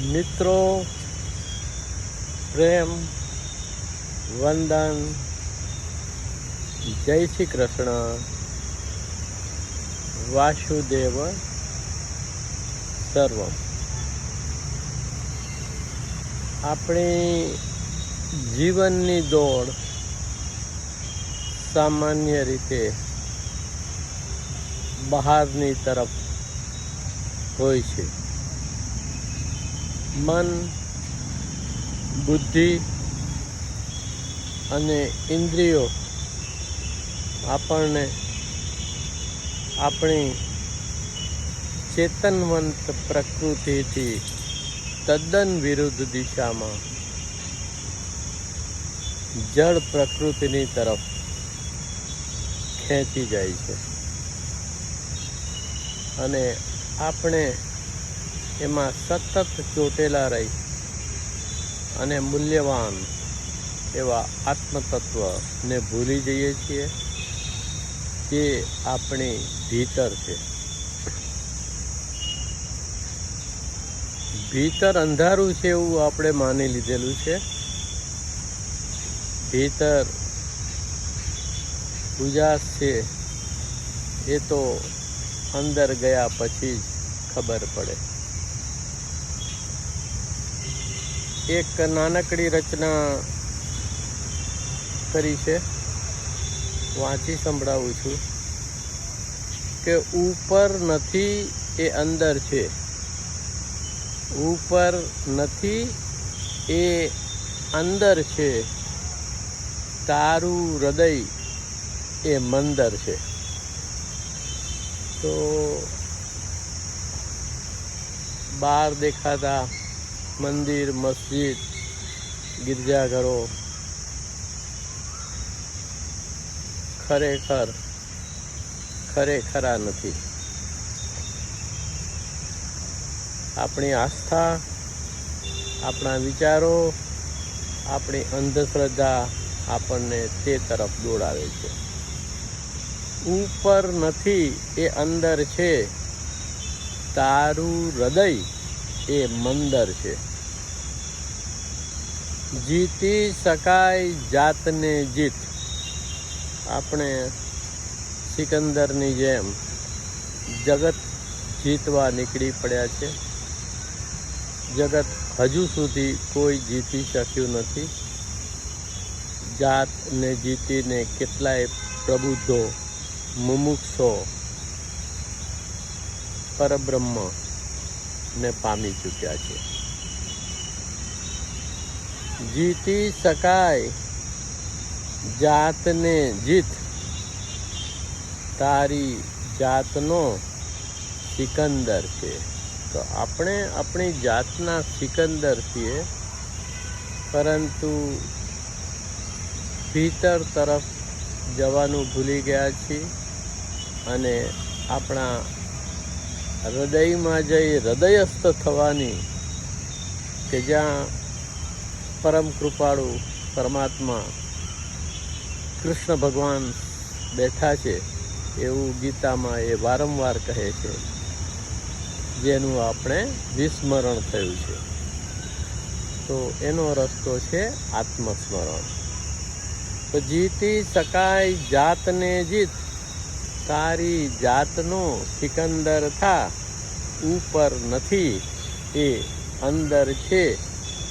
મિત્રો, પ્રેમ, વંદન, જય શ્રી કૃષ્ણ, વાસુદેવ સર્વ આપણી જીવનની દોડ સામાન્ય રીતે બહારની તરફ હોય છે. મન, બુદ્ધિ અને ઇન્દ્રિયો આપણને આપણી ચેતનવંત પ્રકૃતિથી તદ્દન વિરુદ્ધ દિશામાં જળ પ્રકૃતિની તરફ ખેંચી જાય છે. અને આપણે એમાં સતત ચોટેલા રહી અને મૂલ્યવાન એવા આત્મતત્વને ભૂલી જઈએ છીએ જે આપણી ભીતર છે. ભીતર અંધારું છે એવું આપણે માની લીધેલું છે. ભીતર ઉજાસ છે એ તો અંદર ગયા પછી જ ખબર પડે. એક નાનકડી રચના કરી છે. વાંચી સંભળાવું છું કે ઉપર નથી એ અંદર છે. ઉપર નથી એ અંદર છે. તારું હૃદય એ મંદર છે. તો બહાર દેખાતા મંદિર, મસ્જિદ, ગિરજાઘરો. ખરેખર, ખરેખરા નથી. આપણી આસ્થા, આપણા વિચારો, આપણી અંધશ્રદ્ધા આપણને તે તરફ દોડાવે છે. ઉપર નથી, એ અંદર છે. તારું હૃદય એ મંદર છે. જીતી શકાય જાતને જીત. આપણે સિકંદરની જેમ જગત જીતવા નીકળી પડ્યા છે. જગત હજુ સુધી કોઈ જીતી શક્યું નથી. જાતને જીતીને કેટલાય પ્રબુદ્ધો, મુમુક્ષો, પરબ્રહ્મ ને પામી ચૂક્યા છે. જીતી શકાય. જાતને જીત. તારી જાતનો સિકંદર છે. તો આપણે આપણી જાતના સિકંદર છીએ. પરંતુ ભીતર તરફ જવાનું ભૂલી ગયા છીએ. અને આપણા હૃદયમાં જઈ હૃદયસ્થ થવાની કે જ્યાં પરમ કૃપાળુ પરમાત્મા કૃષ્ણ ભગવાન બેઠા છે એવું ગીતામાં એ વારંવાર કહે છે, જેનું આપણે વિસ્મરણ થયું છે. તો એનો રસ્તો છે આત્મસ્મરણ. તો જીતી શકાય જાતને જીત, તારી જાતનો સિકંદર થા, ઉપર નથી, એ અંદર છે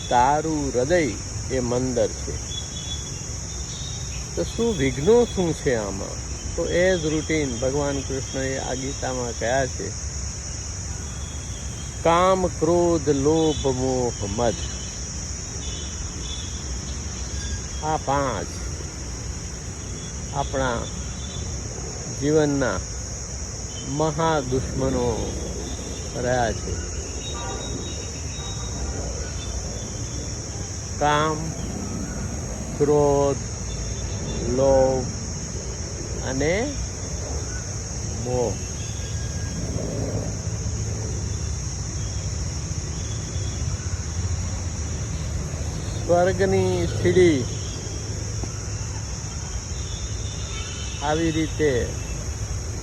તારું હૃદય એ મંદર છે. તો શું વિઘ્નો શું છે આમાં? તો એ જ રૂટીન ભગવાન કૃષ્ણએ આ ગીતામાં કહ્યા છે. કામ ક્રોધ લોભ મોહ મદ. આ પાંચ આપણા જીવનના મહા દુશ્મનો રહ્યા છે. કામ, ક્રોધ, લોભ અને મોહ. સ્વર્ગની સીડી આવી રીતે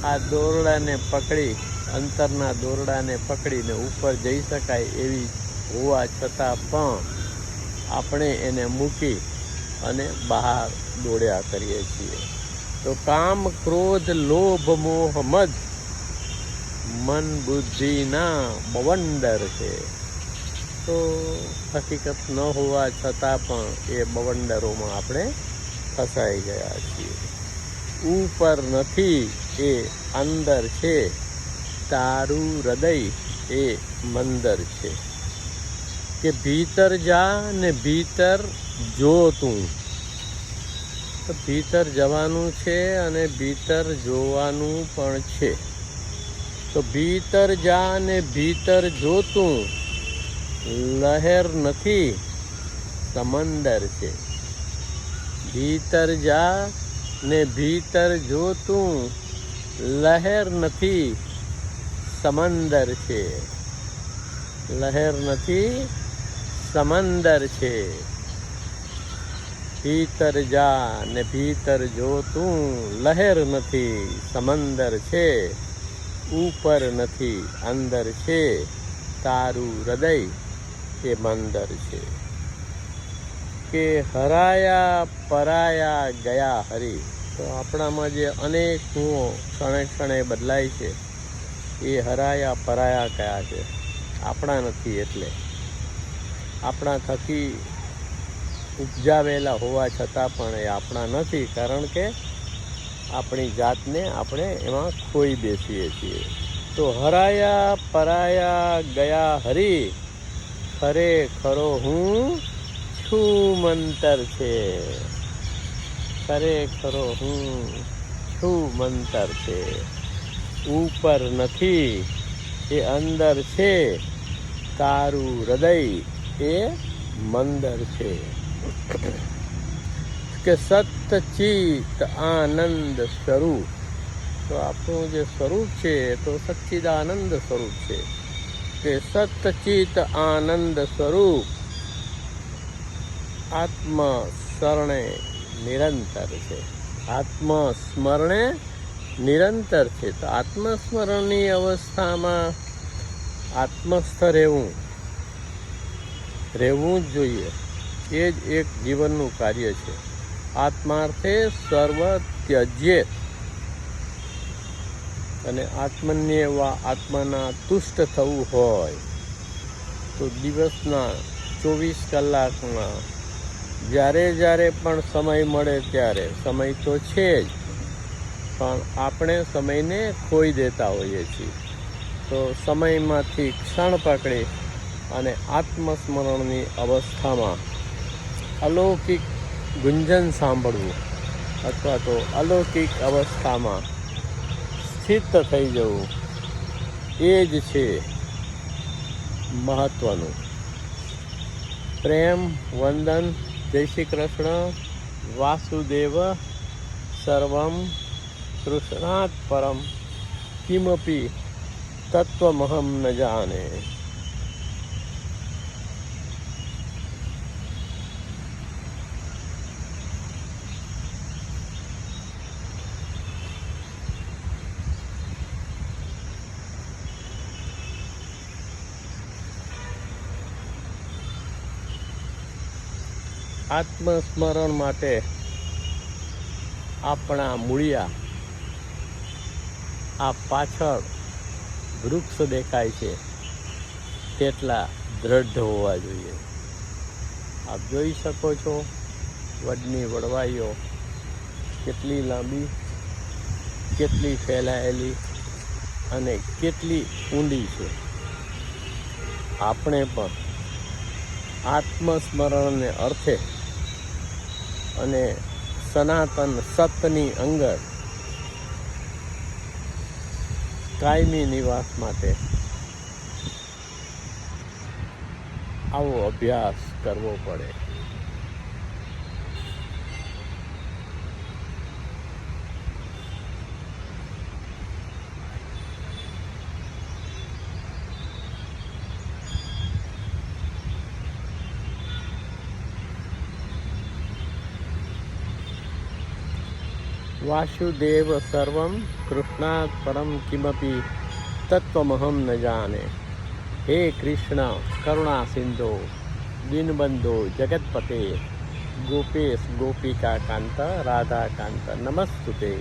આ દોરડાને પકડી, અંતરના દોરડાને પકડીને ઉપર જઈ શકાય એવી હોવા છતાં પણ આપણે એને મૂકી અને બહાર દોડ્યા કરીએ છીએ. તો કામ ક્રોધ, લોભ, મોહ, મદ, મન બુદ્ધિના બવંડર છે. તો હકીકત ન હોવા છતાં પણ એ બવંડરોમાં આપણે ફસાઈ ગયા છીએ. ઉપર નથી, એ અંદર છે. તારું હૃદય એ મંદર છે. કે ભીતર જા ને ભીતર જો તું. તો ભીતર જવાનું છે અને ભીતર જોવાનું પણ છે. તો ભીતર જા ને ભીતર જોતું લહેર નથી, સમંદર છે. ભીતર જા ને ભીતર જોતું લહેર નથી, સમંદર છે. લહેર નથી સમંદર છે. ભીતર જા ને ભીતર જોતું લહેર નથી, સમંદર છે. ઉપર નથી, અંદર છે. તારું હૃદય એ મંદર છે. કે હરાયા પરાયા ગયા હરી. તો આપણામાં જે અનેક ગુણો ક્ષણે ક્ષણે બદલાય છે, એ હરાયા પરાયા કયા છે. આપણા નથી એટલે. આપણા થકી ઉપજાવેલા હોવા છતાં પણ એ આપણા નથી, કારણ કે આપણી જાતને આપણે એમાં ખોઈ બેસીએ છીએ. તો હરાયા પરાયા ગયા હરી, ખરે ખરો હું છું મંતર છે. ખરે ખરો હું છું મંતર છે. ઉપર નથી, એ અંદર છે તારું હૃદય. એ મંદર છે. કે સતચિત આનંદ સ્વરૂપ. તો આપણું જે સ્વરૂપ છે તો સચ્ચિદાનંદ સ્વરૂપ છે. કે સતચિત આનંદ સ્વરૂપ. આત્મ સ્મરણે નિરંતર છે. આત્મ સ્મરણે નિરંતર છે. તો આત્મસ્મરણની અવસ્થામાં આત્મસ્થ રહેવું. રહેવું જ જોઈએ. એ જ એક જીવનનું કાર્ય છે. આત્માર્થે સર્વ ત્યજે અને આત્મન્યવા આત્માના તુષ્ટ થવું હોય, તો દિવસના ચોવીસ કલાકમાં જ્યારે જ્યારે પણ સમય મળે ત્યારે, સમય તો છે જ, પણ આપણે સમયને ખોઈ દેતા હોઈએ છીએ. તો સમયમાંથી ક્ષણ પકડી અને આત્મસ્મરણની અવસ્થામાં અલૌકિક ગુંજન સાંભળવું અથવા તો અલૌકિક અવસ્થામાં સ્થિત થઈ જવું, એ જ છે મહત્વનું. પ્રેમ, વંદન, જય શ્રી કૃષ્ણ, વાસુદેવ, સર્વમ કૃષ્ણાત પરમ કિમપી, તત્વમહમ ન જાને આત્મસ્મરણ માટે આપણા મૂળિયા, આ પાછળ વૃક્ષ દેખાય છે, તેટલા દ્રઢ હોવા જોઈએ. આપ જોઈ શકો છો, વડની વડવાઈઓ કેટલી લાંબી, કેટલી ફેલાયેલી અને કેટલી ઊંડી છે. આપણે પણ આત્મસ્મરણને અર્થે અને સનાતન સતની અંગત કાયમી નિવાસ માટે આવો અભ્યાસ કરવો પડે. વાસુદેવ સર્વમ કૃષ્ણાત પરમ કિમપી તત્વમહમ ન જાને હે કૃષ્ણ કરુણા સિંધુ દીનબંધુ જગતપતે ગોપેશ ગોપિકા કાંત રાધા કાંત નમસ્તુતે